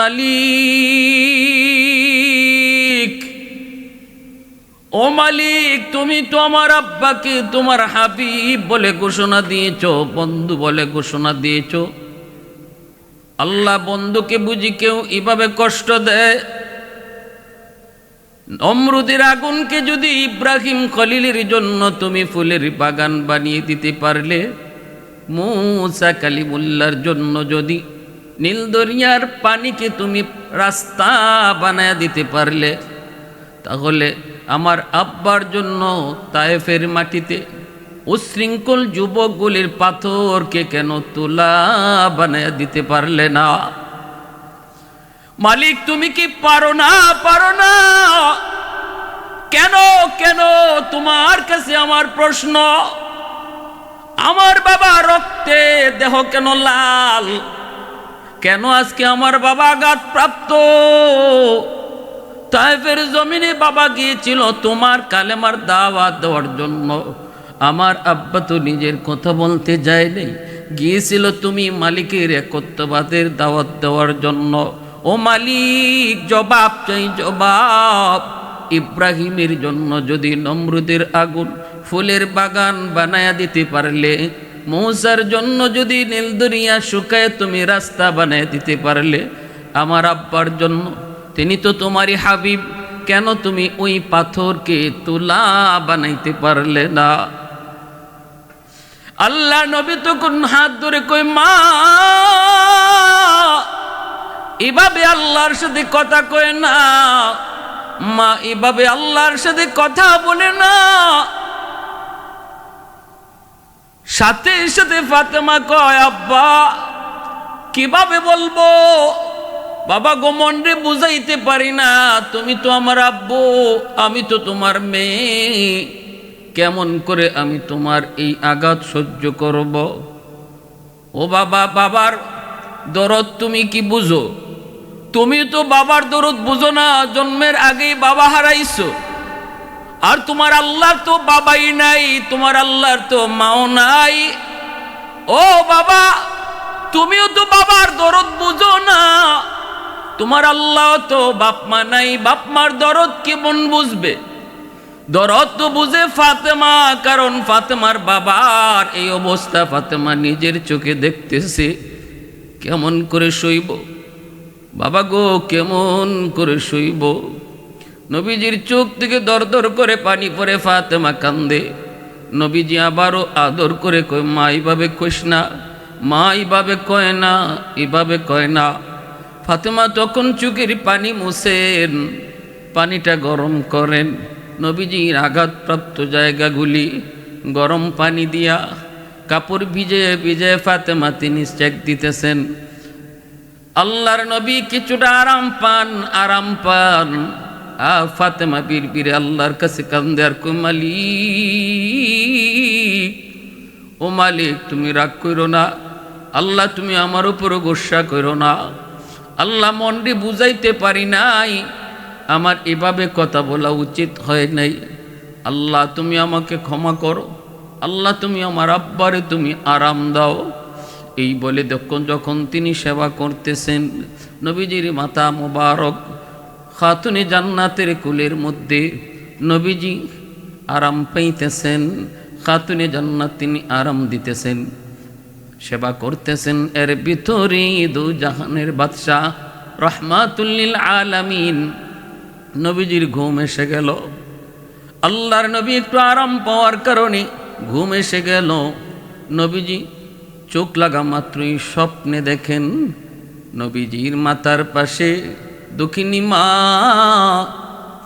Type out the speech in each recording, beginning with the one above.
মালিক। ও মালিক, তুমি তো আমার আব্বাকে, তোমার হাবিব বলে ঘোষণা দিয়েছ, বন্ধু বলে ঘোষণা দিয়েছ। আল্লাহ বন্ধুকে বুঝি কেউ এভাবে কষ্ট দেয়? অমরুদের আগুনকে যদি ইব্রাহিম খলিলের জন্য তুমি ফুলের বাগান বানিয়ে দিতে পারলে, মুসা কালিমুল্লার জন্য যদি নীল দরিয়ার পানিকে তুমি রাস্তা বানায় দিতে পারলে, তাহলে আমার আব্বার জন্য তায়েফের মাটিতে উশৃঙ্খল যুবকগুলির পাথরকে কেন তুলা বানায় দিতে পারলে না? মালিক, তুমি কি পারো না? পারো না। কেন কেন তোমার কাছে আমার প্রশ্ন? আমার বাবা রক্তে দেহ কেন লাল? কেন আজকে আমার বাবা আঘাত প্রাপ্ত তাইফের জমিনে বাবা গিয়েছিল তোমার কালেমার দাওয়াত দেওয়ার জন্য। আমার আব্বা তো নিজের কথা বলতে যায়নি। গিয়েছিল তুমি মালিকের একত্ববাদের দাওয়াত দেওয়ার জন্য। ও মালিক, জবাব চাই, জবাব। ইব্রাহিমের জন্য যদি নমরুদের আগুন ফুলের বাগান বানায়া দিতে পারলে মৌসার জন্য যদি নীলদরিয়া শুকায় তুমি রাস্তা বানায় দিতে পারলে, আমার আব্বার জন্য। তিনি তো তোমারই হাবিব, কেন তুমি ওই পাথরকে তুলা বানাইতে পারলে না? আল্লাহ নবী তখন হাত ধরে কই মা! এভাবে আল্লাহর সাথে কথা কয় না। মা, এভাবে আল্লাহর সাথে কথা বলে না। সাথে সাথে ফাতেমা কয়, আব্বা, কীভাবে বলব? বাবা গোমন রে বুঝাইতে পারি না। তুমি তো আমার আব্বু, আমি তো তোমার মেয়ে। কেমন করে আমি তোমার এই আঘাত সহ্য করব? ও বাবা, বাবার দরদ তুমি কি বুঝো? তুমি তো বাবার দরদ বুঝো না, জন্মের আগেই বাবা হারাইছো। আর তোমার আল্লাহর তো বাবাই নাই, তোমার আল্লাহর তো মাও নাই। ও বাবা, তুমিও তো বাবার দরদ বুঝো না। তোমার আল্লাহ তো বাপমা নাই, বাপ মার দরদ কেমন বুঝবে? দরদ তো বুঝে ফাতেমা, কারণ ফাতেমার বাবার এই অবস্থা ফাতেমা নিজের চোখে দেখতেছে। কেমন করে সইব বাবা গো, কেমন করে সইব নবীজির চোখ থেকে দর দর করে পানি পরে ফাতেমা কান্দে। নবীজি আবারও আদর করে কয়, মা এইভাবে কইস না, মা এইভাবে কয় না, এভাবে কয় না। ফাতেমা তখন চোখের পানি মুছেন, পানিটা গরম করেন। নবীজির আঘাতপ্রাপ্ত জায়গাগুলি গরম পানি দিয়া কাপড় ভিজে ভিজে ফাতেমা তিনি চেক দিতেছেন। আল্লাহর নবী কিছুটা আরাম পান আরাম পান। আ ফাতেমা বীর বীরে আল্লাহর কাছে কান্দে আর কুমালি ও মালিক, তুমি রাগ করো না। আল্লাহ, তুমি আমার উপরও গোসা করো না। আল্লাহ মনরে বুঝাইতে পারি নাই। আমার এভাবে কথা বলা উচিত হয় নাই। আল্লাহ, তুমি আমাকে ক্ষমা করো। আল্লাহ, তুমি আমার আব্বারে তুমি আরাম দাও। এই বলে যখন যখন তিনি সেবা করতেছেন, নবীজির মাতা মোবারক খাতুনে জান্নাতের কুলের মধ্যে নবীজি আরাম পাইতেছেন, খাতুনে জান্নাত তিনি আরাম দিতেছেন, সেবা করতেছেন। এর ভিতরে দু জাহানের বাদশাহ রহমাতুল্লিল আলামিন নবীজির ঘুম এসে গেল। আল্লাহর নবী একটু আরাম পাওয়ার কারণে ঘুম এসে গেল। নবীজি চোখ লাগা মাত্রই স্বপ্নে দেখেন, নবীজির মাতার পাশে দক্ষিণী মা,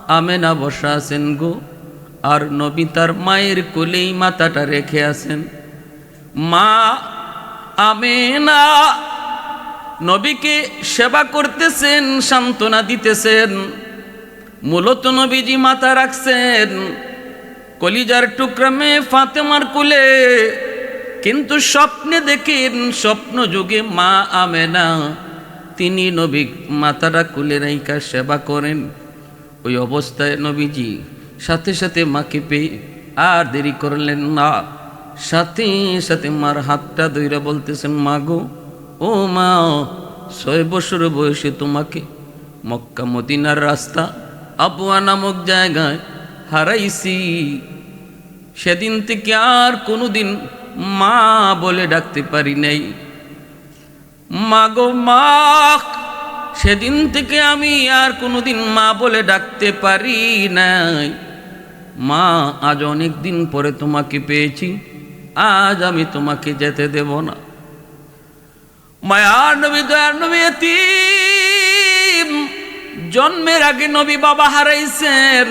আমেনা বসা আছেন গো। আর নবী তার মায়ের কোলেই মাথাটা রেখে আছেন। মা, আমেনা, নবীকে সেবা করতেছেন, সান্ত্বনা দিতেছেন। মূলত নবীজি মাথা রাখছেন কলিজার টুকরা মেয়ে ফাতেমার কুলে। কিন্তু স্বপ্নে দেখেন স্বপ্ন যুগে মা আমেনা। তিনি নবী মাতারা কুলে রাইকা সেবা করেন। ওই অবস্থায় নবীজি সাথে সাথে মাকে পেয়ে আর দেরি করলেন না। সাথে সাথে মার হাতটা দইরা বলতেছেন, মা গো, ও মা, ছয় বছর বয়সে তোমাকে মক্কা মদিনার রাস্তা, আবুয়া নামক জায়গায় হারাইছি। সেদিন থেকে আর কোনোদিন মা বলে ডাকতে পারি নাই। মা গো মা সেদিন থেকে আমি আর কোনোদিন মা বলে ডাকতে পারি নাই। মা, আজ অনেক দিন পরে তোমাকে পেয়েছি, আজ আমি তোমাকে যেতে দেব না। মায়ার নবী দয়ার নবী জন্মের আগে নবী বাবা হারাইছেন।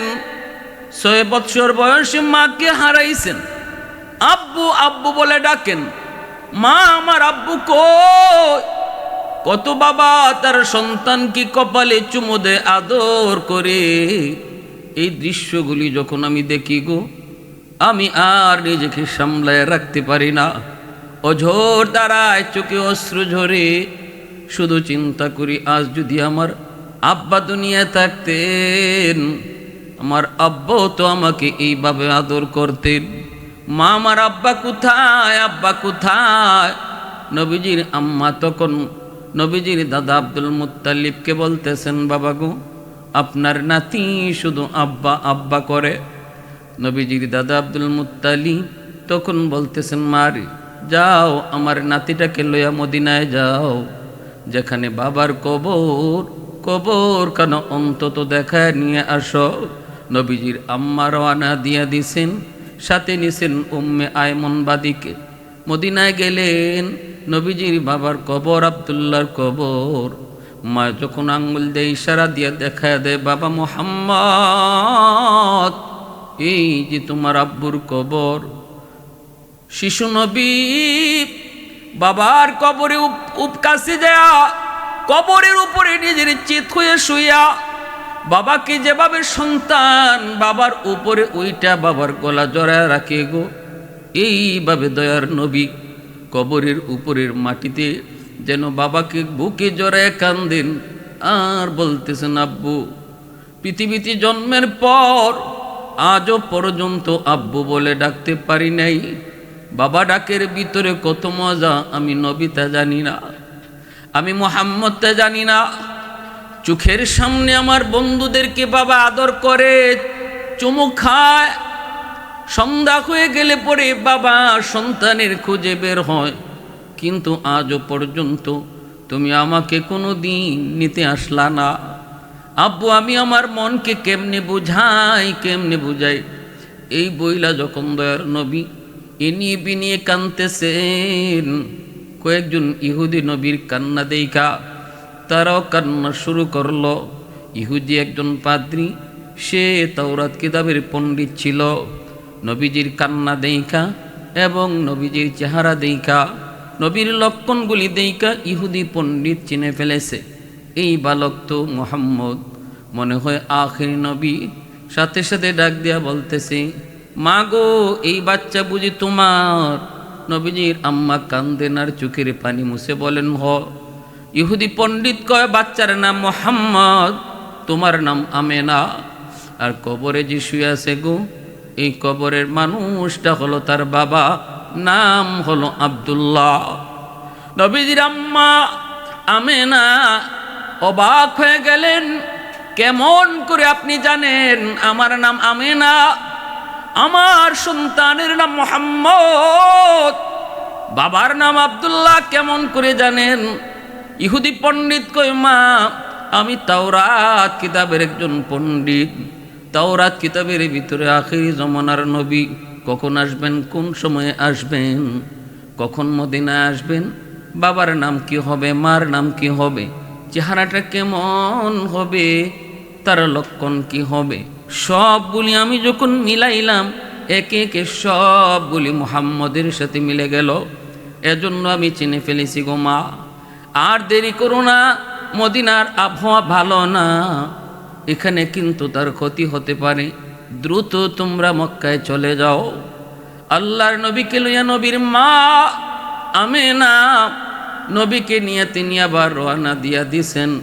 ছয় বৎসর বয়সে মাকে হারাইছেন। আব্বু আব্বু বলে ডাকেন। মা আমার আব্বু কই? কত বাবা তার সন্তানকে কপালে চুমো দেয়, আদর করে। এই দৃশ্যগুলি যখন আমি দেখি গো, আমি আর নিজেকে সামলায় রাখতে পারি না। অঝোর দ্বারায় চোখে অশ্রু ঝরে। শুধু চিন্তা করি, আজ যদি আমার আব্বা দুনিয়া থাকতেন, আমার আব্বাও তো আমাকে এইভাবে আদর করতেন। মা আমার আব্বা কোথায় আব্বা কোথায়? নবীজির আম্মা তখন নবীজির দাদা আব্দুল মুত্তালিবকে বলতেছেন, বাবা গো, আপনার নাতি শুধু আব্বা আব্বা করে। নবীজির দাদা আব্দুল মুত্তালিব তখন বলতেছেন মারি যাও, আমার নাতিটাকে লইয়া মদিনায় যাও। যেখানে বাবার কবর কবর কেন অন্তত দেখায় নিয়ে আসো? নবীজির আম্মা রওয়ানা দিয়া দিছেন সাথে নিছেন উম্মে আয়মন বাদিকে। মদিনায় গেলেন নবীজির বাবার কবর আবদুল্লার কবর। মা যখন আঙ্গুল দেয় ইশারা দিয়ে দেখা দেয়, বাবা মোহাম্মদ, এই যে তোমার আব্বুর কবর, শিশু নবী, বাবার কবরে উপ- দেয়া, কবরের উপরে নিজের চিত হয়ে শুইয়া বাবাকে যেভাবে সন্তান, বাবার উপরে ওইটা বাবার গলা জড়ায় রাখে গো। এইভাবে দয়ার নবী কবরের উপরের মাটিতে যেন বাবাকে বুকে জড়ায় কান্দেন। আর বলতেছেন, আব্বু, পৃথিবীতে জন্মের পর আজও পর্যন্ত আব্বু বলে ডাকতে পারি নাই। বাবা ডাকের ভিতরে কত মজা, আমি নবিতা জানি না, আমি মোহাম্মদটা জানি না। চোখের সামনে আমার বন্ধুদেরকে বাবা আদর করে, চুমু খায়, সন্ধ্যা হয়ে গেলে পরে বাবা সন্তানের খুঁজে বের হয়। কিন্তু আজও পর্যন্ত তুমি আমাকে কোনো দিন নিতে আসলা না। আব্বু, আমি আমার মনকে কেমনে বুঝাই কেমনে বুঝাই? এই বইলা যখন দয়ার নবী এনিয়ে বিনিয়ে কানতেছেন কয়েকজন ইহুদি নবীর কান্না দেইখা তারাও কান্না শুরু করল। ইহুদি একজন পাদ্রী, সে তাওরাত কিতাবের পণ্ডিত ছিল। নবীজির কান্না দেইখা এবং নবীজির চেহারা দেইখা, নবীর লক্ষণগুলি দেইখা ইহুদি পণ্ডিত চিনে ফেলেছে। এই বালক তো মোহাম্মদ, মনে হয় আখির নবী। সাথে সাথে ডাক দিয়া বলতেছে, মা গো, এই বাচ্চা বুঝি তোমার? নবীজির আম্মা কান্দেন আর চোখের পানি মুছে বলেন, হ। ইহুদি পণ্ডিত কয়, বাচ্চার নাম মোহাম্মদ, তোমার নাম আমেনা। আর কবরে যে শুয়ে আছে গো, এই কবরের মানুষটা হলো তার বাবা, নাম হলো আব্দুল্লাহ। নবীজির আম্মা আমেনা অবাক হয়ে গেলেন, কেমন করে আপনি জানেন আমার নাম আমেনা? আমার সন্তানের নাম মোহাম্মদ। বাবার নাম আবদুল্লাহ, কেমন করে জানেন? ইহুদি পণ্ডিত কই, মা, আমি তাওরাত কিতাবের একজন পণ্ডিত। তাওরাত কিতাবের ভিতরে আখিরি জমানার নবী কখন আসবেন, কোন সময়ে আসবেন? কখন মদিনায় আসবেন? বাবার নাম কি হবে? মার নাম কি হবে? চেহারাটা কেমন হবে? তার লক্ষণ কি হবে? সবগুলি আমি যখন মিলাইলাম, একে একে সবগুলি মোহাম্মদের সাথে মিলে গেল। এজন্য আমি চিনে ফেলেছি গো মা আর দেরি করো না, মদিনার আবহাওয়া ভালো না। এখানে কিন্তু তার ক্ষতি হতে পারে। দ্রুত তোমরা মক্কায় চলে যাও। আল্লাহর নবীকে লইয়া নবীর মা আমে না নবীকে নিয়ে তিনি আবার রওনা দিয়া দিছেন।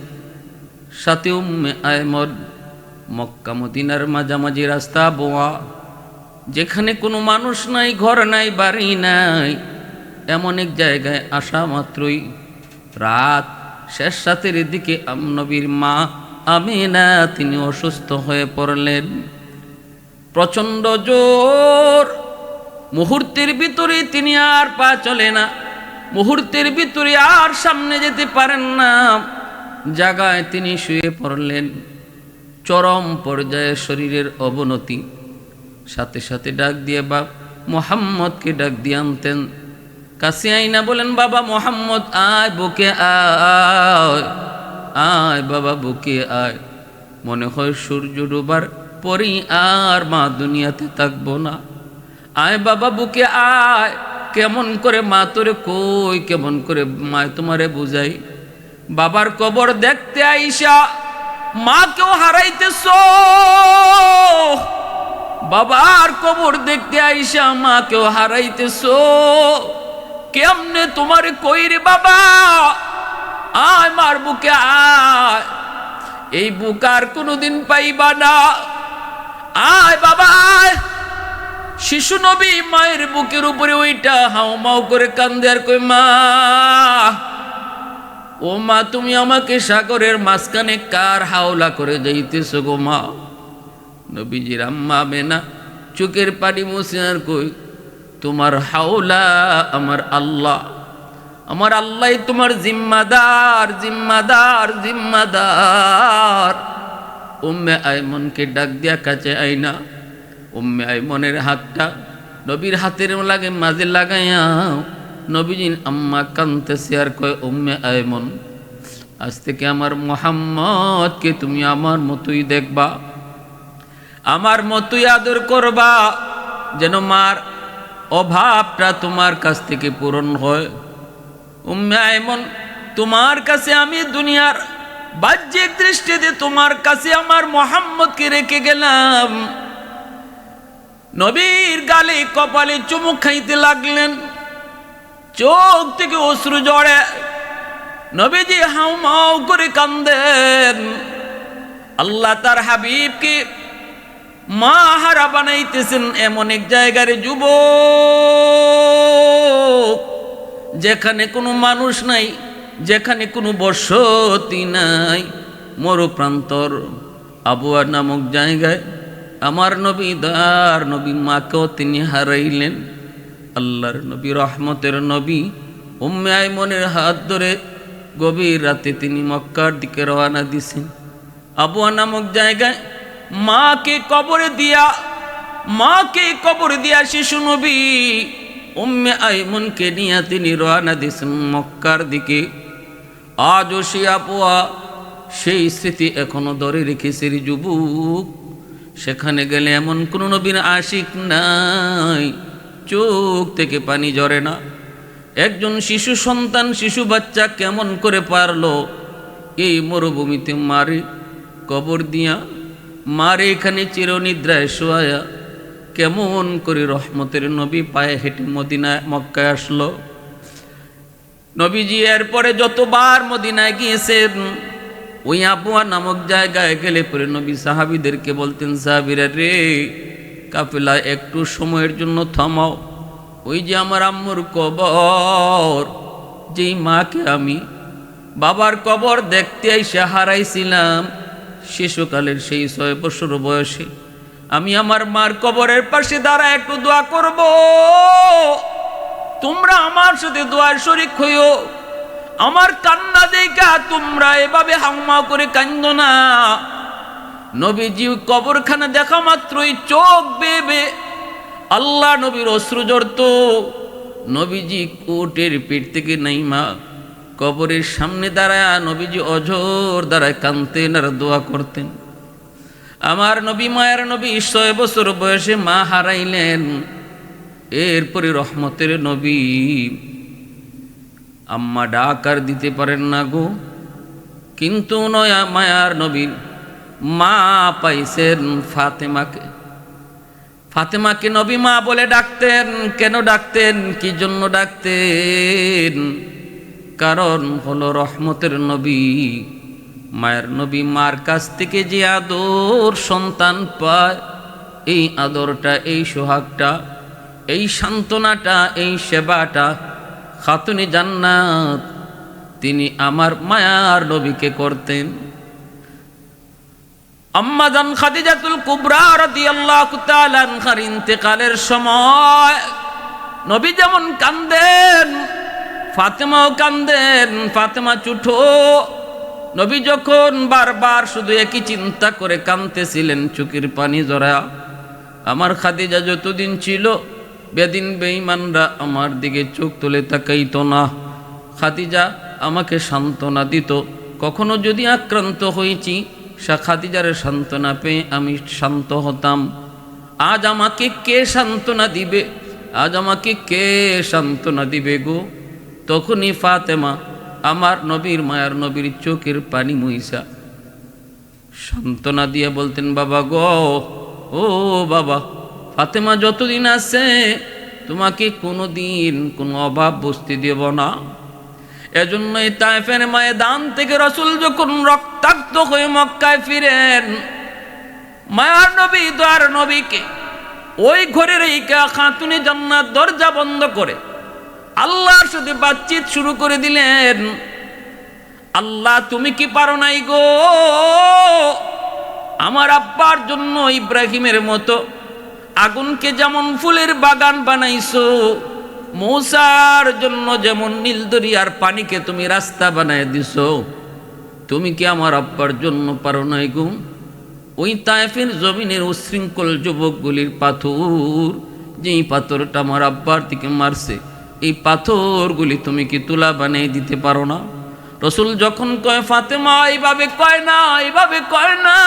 সাথে উম্মে আয়মদ মক্কা মদিনার মাঝামাঝি রাস্তা বোয়া, যেখানে কোনো মানুষ নাই, ঘর নাই, বাড়ি নাই, এমন এক জায়গায় আসা মাত্রই রাত। শেষ রাতের দিকে নবীর মা আমিনা, তিনি অসুস্থ হয়ে পড়লেন। প্রচণ্ড জোর। মুহূর্তের ভিতরে তিনি আর পা চলে না। মুহূর্তের ভিতরে আর সামনে যেতে পারেন না। জায়গায় তিনি শুয়ে পড়লেন। চরম পর্যায়ে শরীরের অবনতি। সাথে সাথে ডাক দিয়ে বাপ মোহাম্মদকে ডাক দিয়ে আনতেন। কাছে বলেন, বাবা মোহাম্মদ, আয়, বুকে আয় আয়, বাবা, বুকে আয়। মনে হয় সূর্য ডুবার পরই আর মা দুনিয়াতে থাকব না। আয়, বাবা, বুকে আয়, কেমন করে মা তোরে কই, কেমন করে মা তোমারে বুঝাই। বাবার কবর দেখতে আইসা মাকেও হারাইতেছ। বাবার কবর দেখতে আইসা মাকেও হারাইতেছ। কেমনে তোমার কই রে বাবা? আয় মার বুকে আয়। এই বুক আর কোনোদিন পাইবা না। আয় বাবা শিশু নবী মায়ের বুকের উপরে ওইটা হাও মাও করে কান্দে আর কই মা, ও মা, তুমি আমাকে সাগরের মাঝখানে কার হাওলা করে যাইতেছ গো মা? নবীজির আম্মা বেনা চোখের পানি মুছে আর কই তোমার হাওলা আমার আল্লাহ। আমার আল্লাহ তোমার জিম্মাদার জিম্মাদার জিম্মাদার। উম্মে আইমনকে ডাক দিয়া কাছে আইনা। উম্মে আইমনের হাতটা নবীর হাতের লাগে মাঝে লাগাইয়া নবীজিন আম্মা কানতেছে আর কয়, উম্মে আইমন, আজ থেকে আমার মোহাম্মদকে তুমি আমার মতোই দেখবা। আমার মতোই আদর করবা। যেন মার অভাবটা তোমার কাছ থেকে পূরণ হয়। উম্মে আইমন, তোমার কাছে আমি দুনিয়ার বাহ্যিক দৃষ্টিতে তোমার কাছে আমার মোহাম্মদকে রেখে গেলাম। নবীর গালে কপালে চুমুক খাইতে লাগলেন। চোখ থেকে অশ্রু জড়ে নবীজি হাউ মাউ করে কান্দেন। আল্লাহ তার হাবিবকে মা হারা বানাইতেছেন এমন এক জায়গার যুব যেখানে কোনো মানুষ নাই, যেখানে কোনো বসতি নাই। মরুপ্রান্তর আবুয়া নামক জায়গায় আমার নবী দার নবী মাকেও তিনি হারাইলেন। আল্লাহর নবী, রহমতের নবী উম্মে আইমনের হাত ধরে গভীর রাতে তিনি মক্কার দিকে রওনা দিছেন। আবুয়া নামক জায়গায় মাকে কবরে দিয়া, মাকে কবরে দিয়া শিশু নবী উম্মে আইমনকে নিয়ে তিনি রওনা দিছেন মক্কার দিকে। আজও সে আপুয়া সেই স্মৃতি এখনও ধরে রেখেছে যুবক। সেখানে গেলে এমন কোনো নবীন আশিক নাই, চোখ থেকে পানি ঝরে না। একজন শিশু সন্তান, শিশু বাচ্চা কেমন করে পারল? এই মরুভূমিতে মারি কবর দিয়া মারে এখানে চিরনিদ্রায় শোয়া কেমন করে রহমতের নবী পায়ে হেঁটে মদিনায়, মক্কায় আসলো। নবীজি এরপরে যতবার মদিনায় গিয়েছেন, ওই আবুয়া নামক জায়গায় গেলে পরে নবী সাহাবিদেরকে বলতেন, সাহাবিরা রে, কাফেলা, একটু সময়ের জন্য থামাও। ওই যে আমার আম্মুর কবর, যেই মাকে আমি বাবার কবর দেখতে এসে হারাইছিলাম শিশুকালের সেই ছয় বছর বয়সে আমি আমার মার কবরের পাশে দাঁড়া একটু দোয়া করব। তোমরা আমার সাথে দোয়ার শরিক হইও। আমার কান্না দেখা তোমরা এভাবে হাউমা করে কান্দ না। নবীজি কবরখানা দেখা মাত্রই চোখ বেবে আল্লাহ নবীর অশ্রু জড়ত নবীজি কোটের পেট থেকে নাইমা কবরের সামনে দাঁড়ায় নবীজি অঝোর দাঁড়ায় কানতেন আর দোয়া করতেন। আমার নবী, মায়ের নবী ছয় বছর বয়সে মা হারাইলেন। এরপরে রহমতের নবী। আম্মা ডাকার দিতে পারেন না গো। কিন্তু নয়া মায়ার নবীর মা পাইছেন ফাতেমাকে। ফাতেমাকে নবী মা বলে ডাকতেন। কেন ডাকতেন? কি জন্য ডাকতেন? কারণ হলো রহমতের নবী। মায়ের নবী মার কাছ থেকে যে আদর সন্তান পায়, এই আদরটা, এই সোহাগটা, এই সান্ত্বনাটা, এই সেবাটা খাতুনি জান্নাত তিনি আমার মায়ার নবীকে করতেন। আম্মাজান খাদিজাতুল কুবরা রাদিয়াল্লাহু তাআলা আনহার ইন্তেকালের সময় নবী যেমন কান্দেন ফাতেমাও কান্দেন, ফাতেমা চুঠো। নবী যখন বারবার শুধু একই চিন্তা করে কাঁদতেছিলেন চুকির পানি জরা। আমার খাদিজা যতদিন ছিল, বেদিন বেঈমানরা আমার দিকে চোখ তুলে তাকাইতো না। খাদিজা আমাকে সান্ত্বনা দিত, কখনো যদি আক্রান্ত হয়েছি, সা খাদিজার সান্ত্বনা পেয়ে আমি শান্ত হতাম। আজ আমাকে কে সান্ত্বনা দিবে? আজ আমাকে কে সান্ত্বনা দিবে গো? তখনই ফাতেমা আমার নবীর মায়ার নবীর চোখের পানি মহিষা সান্ত্বনা দিয়ে বলতেন, বাবা গো, ও বাবা, ফাতেমা যতদিন আছে, তোমাকে কোনো দিন কোনো অভাব বসতে দেব না। এজন্যই তাইফের ময়দান থেকে রসুল যখন রক্তাক্ত হয়ে মক্কায় ফিরেন, মায়ার নবী দ্বার নবীকে ওই ঘরের এই খাতুনে জান্নাত দরজা বন্ধ করে আল্লাহর সাথে বাতচিত শুরু করে দিলেন। আল্লাহ, তুমি কি পারো নাই গো? আমার আব্বার জন্য ইব্রাহিমের মতো আগুনকে যেমন ফুলের বাগান বানাইছো, মৌসার জন্য যেমন নীলদরিয়ার পানিকে তুমি রাস্তা বানায় দিছো, তুমি কি আমার আব্বার জন্য পারো নাই গো? ওই তায়েফের জমিনের উশৃঙ্খল যুবকগুলির পাথর, যেই পাথরটা আমার আব্বার দিকে মারছে এই পাথরগুলি তুমি কি তুলা বানিয়ে দিতে পারো না? রসুল যখন কয়, ফাতেমা, এইভাবে কয় না, এইভাবে কয় না,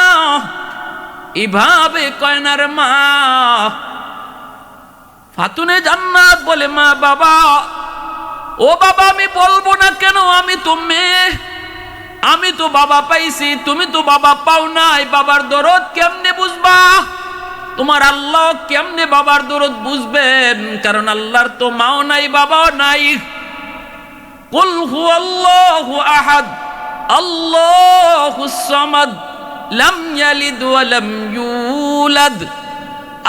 এইভাবে কয় না রে মা। ফাতুনে জান্নাত বলে, মা বাবা, ও বাবা, আমি বলব না কেন? আমি তো মেয়ে, আমি তো বাবা পাইছি, তুমি তো বাবা পাও নাই, বাবার দরদ কেমনে বুঝবা? তোমার আল্লাহ কেমনে বাবার দরদ বুঝবেন? কারণ আল্লাহর তো মাও নাই, বাবাও নাই। কুল হু আল্লাহু আল্লাহু সামাদ, লাম ইয়ালিদ ওয়া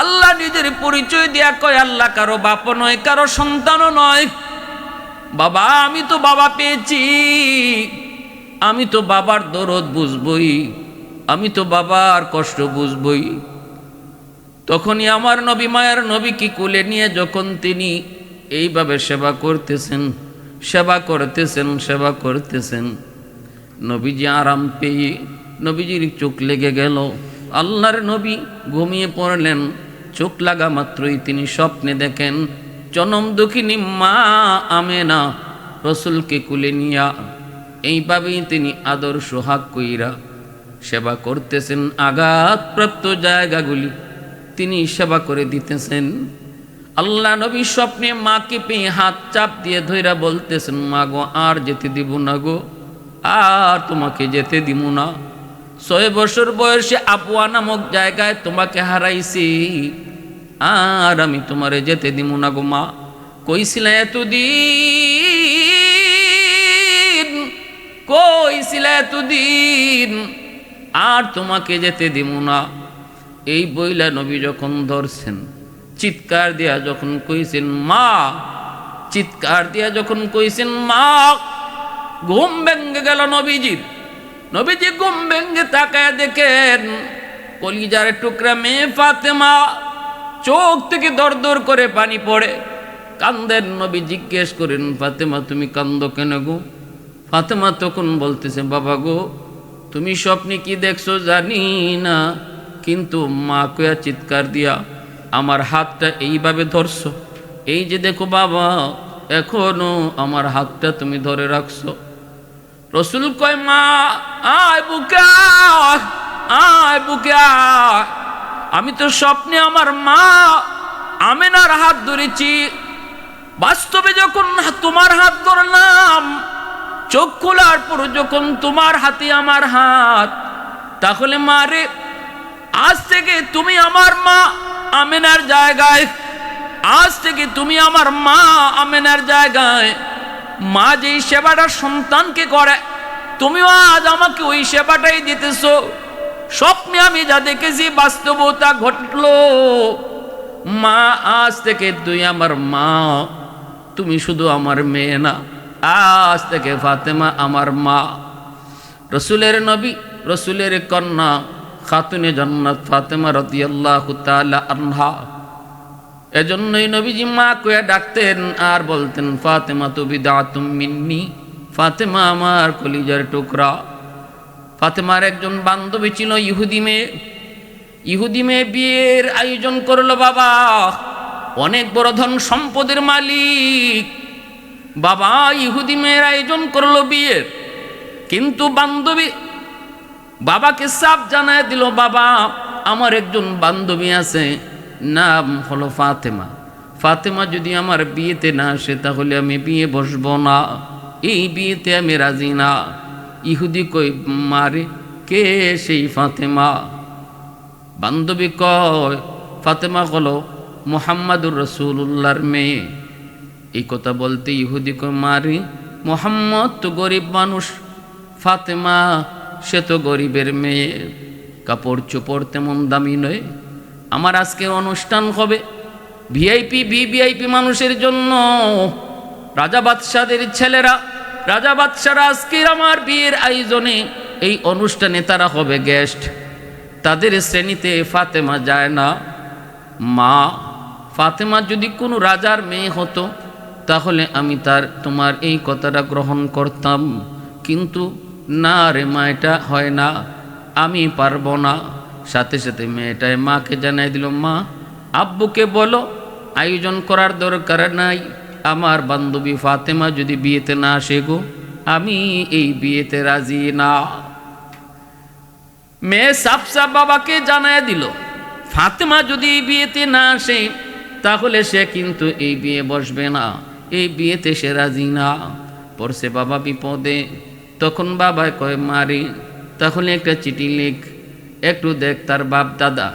আল্লাহ নিজের পরিচয় দেয়া কয়, আল্লাহ কারও বাপ নয়, কারও সন্তানও নয়। বাবা, আমি তো বাবা পেয়েছি। আমি তো বাবার দরদ বুঝবই। আমি তো বাবার কষ্ট বুঝবই। তখনই আমার নবী মায়ের নবীকে কুলে নিয়ে যখন তিনি এইভাবে সেবা করতেছেন সেবা করতেছেন সেবা করতেছেন, নবীজি আরাম পেয়ে নবীজির চোখ লেগে গেল। আল্লাহর নবী ঘুমিয়ে পড়লেন। চোখ লাগা মাত্রই তিনি স্বপ্নে দেখেন, জনম দুঃখিনী মা আমেনা রসুলকে কুলে নিয়া এইভাবেই তিনি আদর সোহাগ কইরা সেবা করতেছেন। আঘাতপ্রাপ্ত জায়গাগুলি তিনি সেবা করে দিতেছেন। আল্লাহ নবী স্বপ্নে মাকে পেয়ে হাত চাপ দিয়ে ধৈরা বলতেছেন, মা গো, আর যেতে দিব না গো, আর তোমাকে যেতে দিব না। ছয় বছর বয়সে আপুয়া নামক জায়গায় তোমাকে হারাইছি, আর আমি তোমারে যেতে দিব না গো, মা। কইছিল এতদিন কইছিল এতদিন, আর তোমাকে যেতে দিব না। এই বইলা নবী যখন ধরছেন, চিৎকার দিয়া যখন কইছেন, মা! চিৎকার দিয়া যখন কইছেন, মা! ঘুম ভেঙ্গে গেল নবীজির। নবীজি ঘুম ভেঙ্গে তাকায় দেখেন, কলিজার টুকরা মেয়ে ফাতেমা চোখ থেকে দর করে পানি পড়ে। কান্দেন নবী, জিজ্ঞেস করেন, ফাতেমা, তুমি কান্দ কেন গো? ফাতেমা তখন বলতেছে, বাবা গো, তুমি স্বপ্নে কি দেখছ জানি না। কিন্তু মা কয়া চিৎকার দিয়া আমার হাতটা এইভাবে ধরছো এই যে দেখো বাবা এখনও আমার হাতটা তুমি ধরে রাখছো রসুল কয় মা আয় বুকে আয়, বুকে। আমি তো স্বপ্নে আমার মা আমেনার হাত ধরেছি বাস্তবে যখন তোমার হাত ধরলাম চোখ খোলার পর যখন তোমার হাতে আমার হাত তাহলে মারে আজ থেকে তুমি আমার মা আমেনার জায়গায়। আজ থেকে তুমি আমার মা আমেনার জায়গায়। মা যেই সেবাটা সন্তানকে করে, তুমিও আজ আমাকে ওই সেবাটাই দিতেছ। স্বপ্নে আমি যা দেখেছি বাস্তবতা ঘটলো। মা, আজ থেকে তুই আমার মা, তুমি শুধু আমার মেয়ে না, আজ থেকে ফাতেমা আমার মা। রসুলের নবী, রসুলের কন্যা খাতুনে জন্নাত ফাতেমা রদিয়াল্লাহু তাআলা আনহা। এজন্যই নবীজি মা কয়ে ডাকতেন আর বলতেন ফাতেমা তো বিদাতুম মিন্নি, ফাতেমা আমার কলিজার টুকরা। ফাতেমার একজন বান্ধবী ছিল ইহুদি মেয়ে। ইহুদি মেয়ে বিয়ের আয়োজন করল বাবা। অনেক বড় ধন সম্পদের মালিক। বাবা ইহুদি মেয়ের আয়োজন করল বিয়ের কিন্তু বান্ধবী বাবাকে সাপ জানায় দিল, বাবা, আমার একজন বান্ধবী আছে, নাম হলো ফাতেমা। ফাতেমা যদি আমার বিয়েতে না আসে, তাহলে আমি বিয়ে বসবো না। এই বিয়েতে আমি রাজি না। ইহুদি কই মারে কে সেই ফাতেমা? বান্ধবী কয়, ফাতেমা হলো মোহাম্মদুর রসুল্লাহর মেয়ে। এই কথা বলতে ইহুদি কয় মারে মোহাম্মদ তো গরিব মানুষ। ফাতেমা সে তো গরিবের মেয়ে, কাপড় চোপড় তেমন দামি নয়। আমার আজকের অনুষ্ঠান হবে ভিআইপি ভিভিআইপি মানুষের জন্য। রাজা বাদশাদের ছেলেরা, রাজা বাদশারা আজকের আমার বিয়ের আয়োজনে এই অনুষ্ঠানে তারা হবে গেস্ট তাদের শ্রেণীতে ফাতেমা যায় না। মা, ফাতেমা যদি কোনো রাজার মেয়ে হতো, তাহলে আমি তার, তোমার এই কথাটা গ্রহণ করতাম। কিন্তু না রে মা এটা হয় না। আমি পারব না। সাথে সাথে মেয়েটায় মাকে জানাই দিল, মা, আব্বুকে বলো, আয়োজন করার দরকার নাই। আমার বান্ধবী ফাতেমা যদি বিয়েতে না আসে গো, আমি এই বিয়েতে রাজি না। মেয়ে সাপ বাবাকে জানায় দিল, ফাতেমা যদি এই বিয়েতে না আসে, তাহলে সে কিন্তু এই বিয়ে বসবে না। এই বিয়েতে সে রাজি না। পড়ছে বাবা বিপদে। তখন বাবা কয়, মারি তাহলে একটা চিঠি লিখ, একটু দেখ তার বাপ দাদা,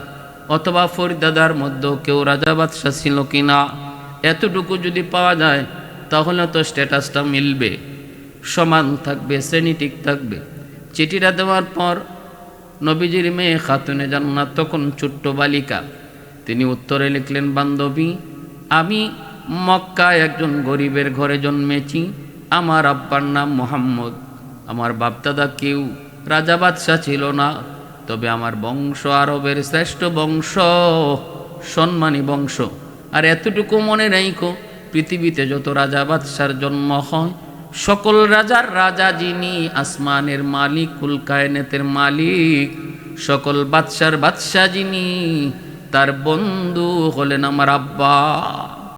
অথবা ফরিদাদার মধ্যেও কেউ রাজা বাদশাহ ছিল কি না এতটুকু যদি পাওয়া যায়, তাহলে তো স্ট্যাটাসটা মিলবে। সমান থাকবে, শ্রেণি ঠিক থাকবে। চিঠিটা দেওয়ার পর নবীজির মেয়ে খাতুনে জান্নাত, তখন ছোট্ট বালিকা। তিনি উত্তরে লিখলেন, বান্ধবী, আমি মক্কায় একজন গরিবের ঘরে জন্মেছি। আমার আব্বার নাম মোহাম্মদ। আমার বাপদাদা কেউ রাজা বাদশাহ ছিল না, তবে আমার বংশ আরবের শ্রেষ্ঠ বংশ সম্মানী বংশ। আর এতটুকু মনে রাইকো পৃথিবীতে যত রাজা বাদশার জন্ম হয়, সকল রাজার রাজা যিনি আসমানের মালিক, কুল কায়নেতের মালিক, সকল বাদশার বাদশাহ যিনি, তার বন্ধু হলেন আমার আব্বা।